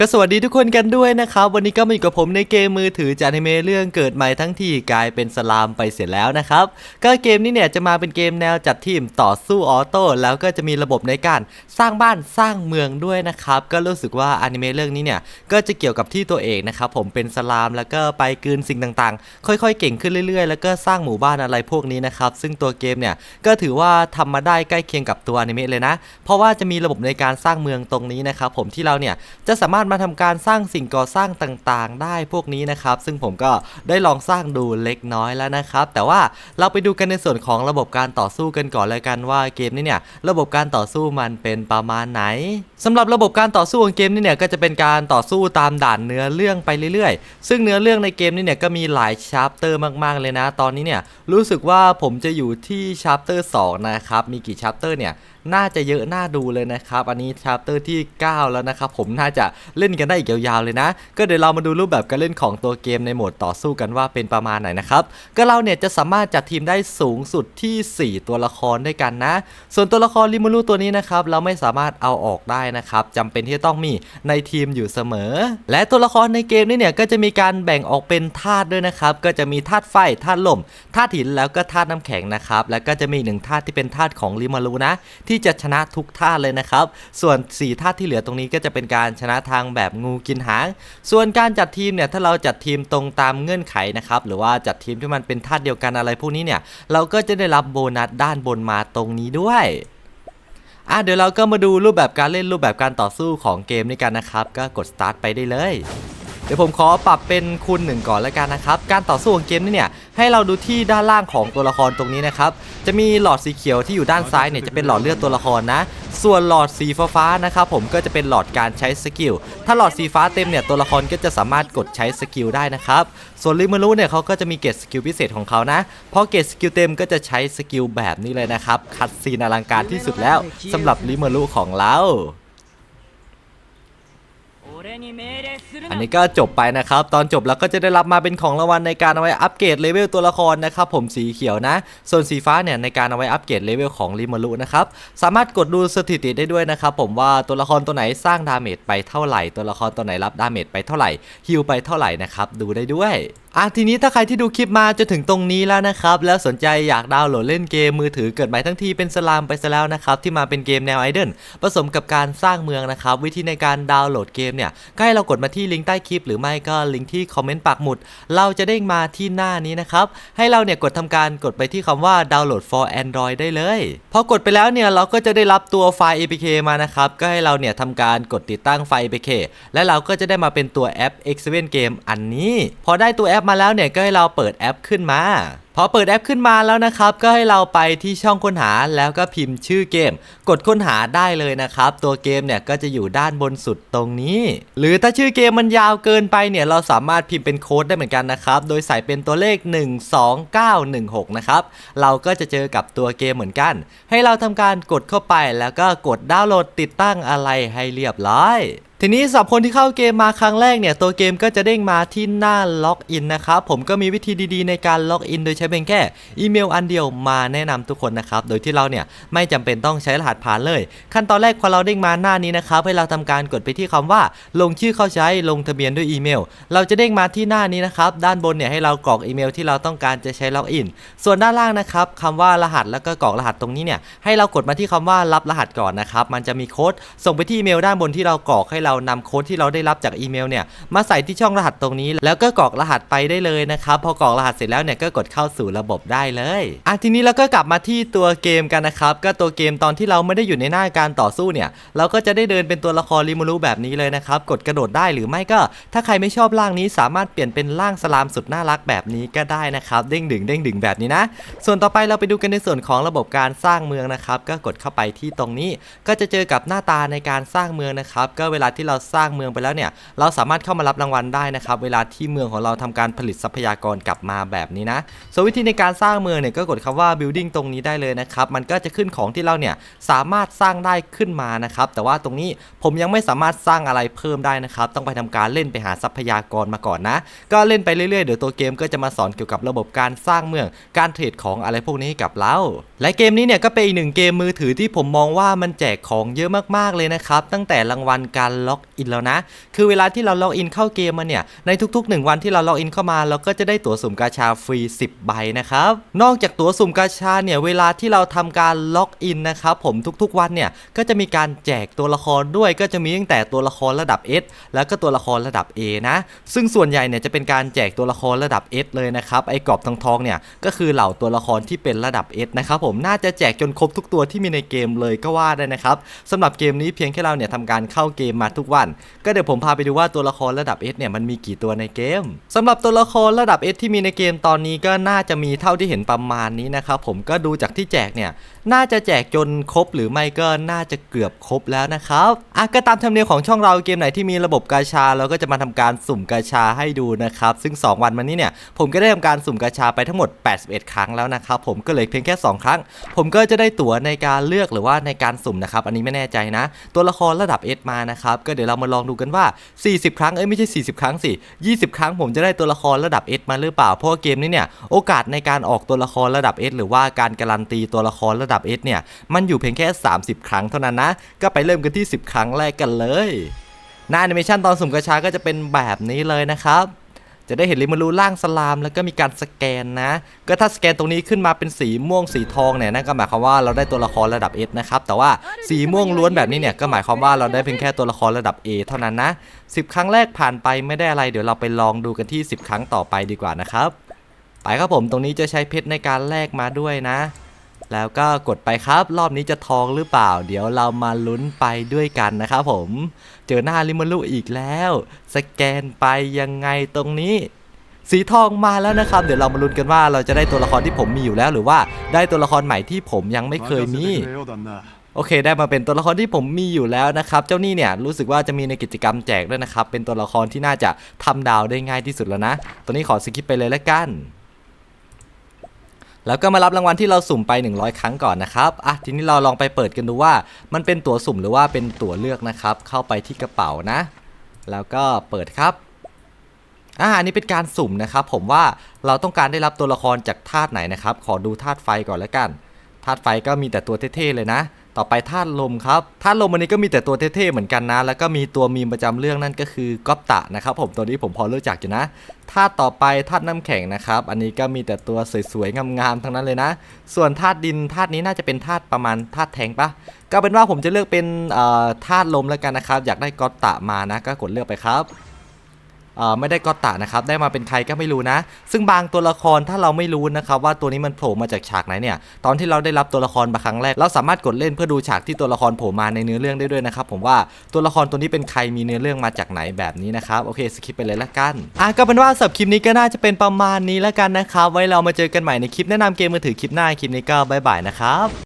ก็สวัสดีทุกคนกันด้วยนะครับ วันนี้ก็มาอยู่กับผมในเกมมือถือจากอนิเมะเรื่องเกิดใหม่ทั้งที่กลายเป็นสลามไปเสร็จแล้วนะครับ ก็เกมนี้เนี่ยจะมาเป็นเกมแนวจัดทีมต่อสู้ออโต้แล้วก็จะมีระบบในการสร้างบ้านสร้างเมืองด้วยนะครับ ก็รู้สึกว่าอนิเมะเรื่องนี้เนี่ยก็จะเกี่ยวกับที่ตัวเอกนะครับผมเป็นสลามแล้วก็ไปกืนสิ่งต่างๆ ค่อยๆ เก่งขึ้นเรื่อยๆ แล้วก็สร้างหมู่บ้านอะไรพวกนี้นะครับซึ่งตัวเกมเนี่ยก็ถือว่าทำมาได้ใกล้เคียงกับตัวอนิเมะเลยนะ เพราะว่าจะมีระบบในการสร้างเมืองตรงนี้นะครับผมที่เราเนี่ยจะสามารถมาทำการสร้างสิ่งก่อสร้างต่างๆ ได้พวกนี้นะครับ ซึ่งผมก็ได้ลองสร้างดูเล็กน้อยแล้วนะครับ แต่ว่าเราไปดูกันในส่วนของระบบการต่อสู้กันก่อนเลยกันว่าเกมนี้เนี่ย ระบบการต่อสู้มันเป็นประมาณไหนสำหรับระบบการต่อสู้ของเกมนี้เนี่ยก็จะเป็นการต่อสู้ตามด่านเนื้อเรื่องไปเรื่อยๆ ซึ่งเนื้อเรื่องในเกมนี้เนี่ยก็มีหลายชาร์ปเตอร์มากๆเลยนะ ตอนนี้เนี่ยรู้สึกว่าผมจะอยู่ที่ชาร์ปเตอร์2นะครับ มีกี่ชาร์ปเตอร์เนี่ยน่าจะเยอะน่าดูเลยนะครับ อันนี้ชาร์เตอร์ที่ 9 แล้วนะครับ ผมน่าจะเล่นกันได้อีกยาวๆเลยนะ ก็เดี๋ยวเรามาดูรูปแบบการเล่นของตัวเกมในโหมดต่อสู้กันว่าเป็นประมาณไหนนะครับ ก็เราเนี่ยจะสามารถจัดทีมได้สูงสุดที่ 4 ตัวละครด้วยกันนะ ส่วนตัวละครริมูรุตัวนี้นะครับเราไม่สามารถเอาออกได้นะครับจำเป็นที่จะต้องมีในทีมอยู่เสมอ และตัวละครในเกมนี้เนี่ยก็จะมีการแบ่งออกเป็นธาตุด้วยนะครับก็จะมีธาตุไฟธาตุลมธาตุหินแล้วก็ธาตุน้ำแข็งนะครับแล้วก็จะมีหนึ่งธาตุที่เป็นธาตุของริมารุนะที่จะชนะทุกธาตุเลยนะครับส่วน4ธาตุที่เหลือตรงนี้ก็จะเป็นการชนะทางแบบงูกินหาง ส่วนการจัดทีมเนี่ยถ้าเราจัดทีมตรงตามเงื่อนไขนะครับหรือว่าจัดทีมที่มันเป็นธาตุเดียวกันอะไรพวกนี้เนี่ยเราก็จะได้รับโบนัสด้านบนมาตรงนี้ด้วย อะเดี๋ยวเราก็มาดูรูปแบบการเล่นรูปแบบการต่อสู้ของเกมนี้กันนะครับ ก็กด start ไปได้เลย เดี๋ยวผมขอปรับเป็นคูณหนึ่งก่อนแล้วกันนะครับ การต่อสู้ของเกมนี้เนี่ยให้เราดูที่ด้านล่างของตัวละครตรงนี้นะครับ จะมีหลอดสีเขียวที่อยู่ด้านซ้ายเนี่ยจะเป็นหลอดเลือดตัวละครนะ ส่วนหลอดสีฟ้านะครับผมก็จะเป็นหลอดการใช้สกิล ถ้าหลอดสีฟ้าเต็มเนี่ยตัวละครก็จะสามารถกดใช้สกิลได้นะครับ ส่วนริมารุเนี่ยเขาก็จะมีเกรดสกิลพิเศษของเขานะพราะเกรดสกิลเต็มก็จะใช้สกิลแบบนี้เลยนะครับ คัดซีนอลังการที่สุดแล้วสำหรับริมารุของเรา อันนี้ก็จบไปนะครับ ตอนจบแล้วก็จะได้รับมาเป็นของรางวัลในการเอาไว้อัปเกรดเลเวลตัวละครนะครับผมสีเขียวนะ ส่วนสีฟ้าเนี่ยในการเอาไว้อัปเกรดเลเวลของริมารุนะครับสามารถกดดูสถิติได้ด้วยนะครับผมว่าตัวละครตัวไหนสร้างดาเมจไปเท่าไหร่ ตัวละครตัวไหนรับดาเมจไปเท่าไหร่ฮิลไปเท่าไหร่นะครับดูได้ด้วยอะทีนี้ถ้าใครที่ดูคลิปมาจนถึงตรงนี้แล้วนะครับ แล้วสนใจอยากดาวน์โหลดเล่นเกมมือถือเกิดใหม่ทั้งทีเป็นสลามไปซะแล้วนะครับ ที่มาเป็นเกมแนวไอดอลผสมกับการสร้างเมืองนะครับ วิธีในการดาวน์โหลดเกมเนี่ยก็ให้เรากดมาที่ลิงก์ใต้คลิป หรือไม่ก็ลิงก์ที่คอมเมนต์ปักหมุด เราจะเด้งมาที่หน้านี้นะครับ ให้เราเนี่ยกดทำการกดไปที่คำว่าดาวน์โหลด for Android ได้เลยพอกดไปแล้วเนี่ยเราก็จะได้รับตัวไฟล์ APK มานะครับก็ให้เราเนี่ยทำการกดติดตั้งไฟล์ APK และเราก็จะได้มาเป็นตัวแอป X7 Game อันนี้ พอได้ตัวแอปมาแล้วเนี่ยก็ให้เราเปิดแอปขึ้นมา พอเปิดแอปขึ้นมาแล้วนะครับ ก็ให้เราไปที่ช่องค้นหาแล้วก็พิมพ์ชื่อเกม กดค้นหาได้เลยนะครับ ตัวเกมเนี่ยก็จะอยู่ด้านบนสุดตรงนี้ หรือถ้าชื่อเกมมันยาวเกินไปเนี่ยเราสามารถพิมพ์เป็นโค้ดได้เหมือนกันนะครับ โดยใส่เป็นตัวเลข 12916 นะครับ เราก็จะเจอกับตัวเกมเหมือนกัน ให้เราทำการกดเข้าไปแล้วก็กดดาวน์โหลดติดตั้งอะไรให้เรียบร้อย ทีนี้สำหรับคนที่เข้าเกมมาครั้งแรกเนี่ย ตัวเกมก็จะเด้งมาที่หน้าล็อกอินนะครับ ผมก็มีวิธีดีๆในการล็อกอิน โดยใช้เพียงแค่อีเมลอันเดียวมาแนะนำทุกคนนะครับ โดยที่เราเนี่ยไม่จำเป็นต้องใช้รหัสผ่านเลย ขั้นตอนแรกพอเราเด้งมาหน้านี้นะครับ ให้เราทำการกดไปที่คำว่า ลงชื่อเข้าใช้ลงทะเบียนด้วยอีเมล เราจะเด้งมาที่หน้านี้นะครับด้านบนเนี่ยให้เรากรอกอีเมลที่เราต้องการจะใช้ล็อกอิน ส่วนด้านล่างนะครับคำว่ารหัสแล้วก็กรอกรหัสตรงนี้เนี่ยให้เรากดมาที่คำว่ารับรหัสก่อนนะครับมันจะมีโค้ดส่งไปที่อีเมลด้านบนที่เรากรอกให้เรานำโค้ดที่เราได้รับจากอีเมลเนี่ยมาใส่ที่ช่องรหัสตรงนี้ แล้วก็กรอกรหัสไปได้เลยนะครับพอกรอกรหัสเสร็จแล้วเนี่ยก็กดเข้าสู่ระบบได้เลยอะทีนี้เราก็กลับมาที่ตัวเกมกันนะครับก็ตัวเกมตอนที่เราไม่ได้อยู่ในหน้าการต่อสู้เนี่ยเราก็จะได้เดินเป็นตัวละครริมูรุแบบนี้เลยนะครับกดกระโดดได้หรือไม่ก็ ถ้าใครไม่ชอบร่างนี้สามารถเปลี่ยนเป็นร่างสลามสุดน่ารักแบบนี้ก็ได้นะครับเด้งดึงเด้งดึงแบบนี้นะ ส่วนต่อไปเราไปดูกันในส่วนของระบบการสร้างเมืองนะครับก็กดเข้าไปที่ตรงนี้ ก็จะเจอกับหน้าตาในการสร้างเมืองนะครับก็เวลาที่เราสร้างเมืองไปแล้วเนี่ยเราสามารถเข้ามารับรางวัลได้นะครับเวลาที่เมืองของเราทำการผลิตทรัพยากรกลับมาแบบนี้นะส่วนวิธีในการสร้างเมืองเนี่ยก็กดคำว่า building ตรงนี้ได้เลยนะครับมันก็จะขึ้นของที่เราเนี่ยสามารถสร้างได้ขึ้นมานะครับแต่ว่าตรงนี้ผมยังไม่สามารถสร้างอะไรเพิ่มได้นะครับต้องไปทำการเล่นไปหาทรัพยากรมาก่อนนะ ก็เล่นไปเรื่อยๆเดี๋ยวตัวเกมก็จะมาสอนเกี่ยวกับระบบการสร้างเมือง การเทรดของอะไรพวกนี้ให้กับเราและเกมนี้เนี่ยก็เป็นอีกหนึ่งเกมมือถือที่ผมมองว่ามันแจกของเยอะมากๆเลยนะครับตั้งแต่รางวัลการล็อกอินแล้วนะ คือเวลาที่เราล็อกอินเข้าเกมมาเนี่ย ในทุกๆ 1 วันที่เราล็อกอินเข้ามา เราก็จะได้ตั๋วสุ่มกาชาฟรี 10 ใบนะครับ นอกจากตั๋วสุ่มกาชาเนี่ย เวลาที่เราทำการล็อกอินนะครับผมทุกๆ วันเนี่ย ก็จะมีการแจกตัวละครด้วย ก็จะมีตั้งแต่ตัวละครระดับ S แล้วก็ตัวละครระดับ A นะ ซึ่งส่วนใหญ่เนี่ยจะเป็นการแจกตัวละครระดับ S เลยนะครับ ไอ้กรอบทองๆเนี่ย ก็คือเหล่าตัวละครที่เป็นระดับ S นะครับผม น่าจะแจกจนครบทุกตัวที่มีในเกมเลยก็ว่าได้นะครับสำหรับเกมนี้เพียงแค่เราเนี่ยทำการเข้าเกมมาทุกวัน ก็เดี๋ยวผมพาไปดูว่าตัวละครระดับ S เนี่ยมันมีกี่ตัวในเกมสำหรับตัวละครระดับ S ที่มีในเกมตอนนี้ก็น่าจะมีเท่าที่เห็นประมาณนี้นะครับผมก็ดูจากที่แจกเนี่ย น่าจะแจกจนครบหรือไม่ก็น่าจะเกือบครบแล้วนะครับอะก็ตามธรรมเนียมของช่องเราเกมไหนที่มีระบบกาชาเราก็จะมาทำการสุ่มกาชาให้ดูนะครับ ซึ่ง 2 วันมานี้เนี่ย ผมก็ได้ทำการสุ่มกาชาไปทั้งหมด 81 ครั้งแล้วนะครับผมก็เหลยเพียงแค่ 2 ครั้ง ผมก็จะได้ตั๋วในการเลือกหรือว่าในการสุ่มนะครับ อันนี้ไม่แน่ใจนะ ตัวละครระดับ S มานะครับก็เดี๋ยวเรามาลองดูกันว่า 40 ครั้งเอ้ยไม่ใช่ 40 ครั้งสิ20 ครั้งผมจะได้ตัวละครระดับ S มาหรือเปล่าเพราะว่าเกมนี้เนี่ยโอกาสในการออกตัวละครระดับ S หรือว่าการการันตีตัวละครระดับ S เนี่ย มันอยู่เพียงแค่ 30 ครั้งเท่านั้นนะ ก็ไปเริ่มกันที่ 10 ครั้งแรกกันเลยหน้าแอนิเมชันตอนสุ่มกระชาก็จะเป็นแบบนี้เลยนะครับจะได้เห็นริมารูร่างสลามแล้วก็มีการสแกนนะ ก็ถ้าสแกนตรงนี้ขึ้นมาเป็นสีม่วงสีทองเนี่ยนั่นก็หมายความว่าเราได้ตัวละครระดับ S นะครับแต่ว่าสีม่วงล้วนแบบนี้เนี่ยก็หมายความว่าเราได้เพียงแค่ตัวละครระดับ A เท่านั้นนะ10 ครั้งแรกผ่านไปไม่ได้อะไร เดี๋ยวเราไปลองดูกันที่ 10 ครั้งต่อไปดีกว่านะครับไปครับผมตรงนี้จะใช้เพชรในการแลกมาด้วยนะ แล้วก็กดไปครับ รอบนี้จะทองหรือเปล่า เดี๋ยวเรามาลุ้นไปด้วยกันนะครับผม เจอหน้าลิมารุอีกแล้ว สแกนไปยังไงตรงนี้ สีทองมาแล้วนะครับ เดี๋ยวเรามาลุ้นกันว่าเราจะได้ตัวละครที่ผมมีอยู่แล้ว หรือว่าได้ตัวละครใหม่ที่ผมยังไม่เคยมีโอเค ได้มาเป็นตัวละครที่ผมมีอยู่แล้วนะครับ เจ้านี่เนี่ยรู้สึกว่าจะมีในกิจกรรมแจกด้วยนะครับ เป็นตัวละครที่น่าจะทำดาวได้ง่ายที่สุดแล้วนะ ตัวนี้ขอสกิปไปเลยแล้วกัน แล้วก็มารับรางวัลที่เราสุ่มไป 100 ครั้งก่อนนะครับอะทีนี้เราลองไปเปิดกันดูว่า มันเป็นตั๋วสุ่มหรือว่าเป็นตั๋วเลือกนะครับ เข้าไปที่กระเป๋านะ แล้วก็เปิดครับอ่าอันนี้เป็นการสุ่มนะครับ ผมว่าเราต้องการได้รับตัวละครจากธาตุไหนนะครับ ขอดูธาตุไฟก่อนแล้วกันธาตุไฟก็มีแต่ตัวเท่ๆเลยนะ ต่อไปธาตุลมครับธาตุลมอันนี้ก็มีแต่ตัวเท่ๆเหมือนกันนะ แล้วก็มีตัวมีประจำเรื่องนั่นก็คือก๊อปตะนะครับผมตัวนี้ผมพอรู้จักอยู่นะธาตุต่อไปธาตุน้ำแข็งนะครับ อันนี้ก็มีแต่ตัวสวยๆงามๆทั้งนั้นเลยนะ ส่วนธาตุดินธาตุนี้น่าจะเป็นธาตุประมาณธาตุแทงปะก็เป็นว่าผมจะเลือกเป็นเอ่อธาตุลมแล้วกันนะครับ อยากได้ก๊อปตะมานะก็กดเลือกไปครับ ไม่ได้ก็ตะนะครับได้มาเป็นใครก็ไม่รู้นะ ซึ่งบางตัวละครถ้าเราไม่รู้นะครับว่าตัวนี้มันโผล่มาจากฉากไหนเนี่ยตอนที่เราได้รับตัวละครมาครั้งแรก เราสามารถกดเล่นเพื่อดูฉากที่ตัวละครโผล่มาในเนื้อเรื่องได้ด้วยนะครับผมว่าตัวละครตัวนี้เป็นใครมีเนื้อเรื่องมาจากไหนแบบนี้นะครับโอเคสคิปไปเลยละกันอะก็เป็นว่าสับคลิปนี้ก็น่าจะเป็นประมาณนี้ละกันนะครับไว้เรามาเจอกันใหม่ในคลิปแนะนำเกมมือถือคลิปหน้าคลิปนี้ก็บายบายนะครับ